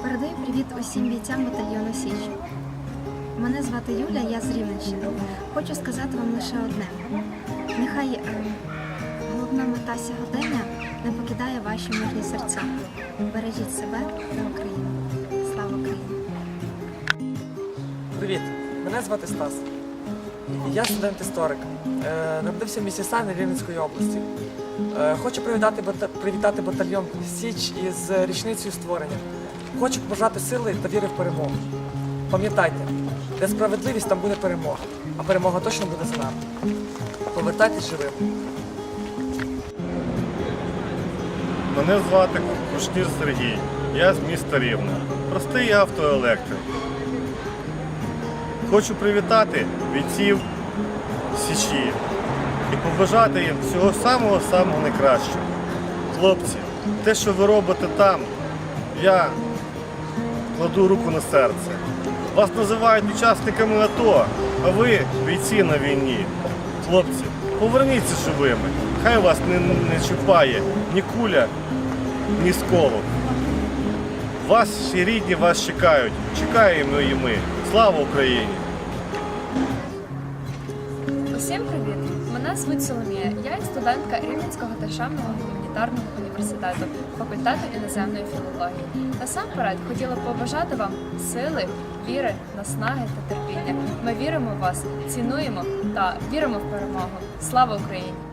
Передаю привіт усім бійцям батальйону Січ. Мене звати Юля, я з Рівненщини. Хочу сказати вам лише одне: нехай е, головна мета сьогодення не покидає ваші мирні серця. Бережіть себе та Україну. Слава Україні! Привіт, мене звати Стас. Я студент-історик. Е, Народився в місті Сани Рівненської області. Е, Хочу привітати, привітати батальйон Січ із річницею створення. Хочу побажати сили та віри в перемогу. Пам'ятайте, де справедливість, там буде перемога. А перемога точно буде за нами. Повертайтесь живим. Мене звати Кушнір Сергій. Я з міста Рівне. Простий автоелектрик. Хочу привітати бійців Січі і побажати їм всього самого-самого найкращого. Хлопці, те, що ви робите там, я кладу руку на серце. Вас називають учасниками АТО, а ви бійці на війні. Хлопці, поверніться живими. Хай вас не, не чіпає ні куля, ні сколу. всі рідні вас чекають. Чекаємо і ми. Слава Україні! Усім привіт! Мене звуть Соломія. Я студентка Рівненського державного гуманітарного університету факультету іноземної філології. Насамперед хотіла б побажати вам сили, віри, наснаги та терпіння. Ми віримо в вас, цінуємо та віримо в перемогу. Слава Україні!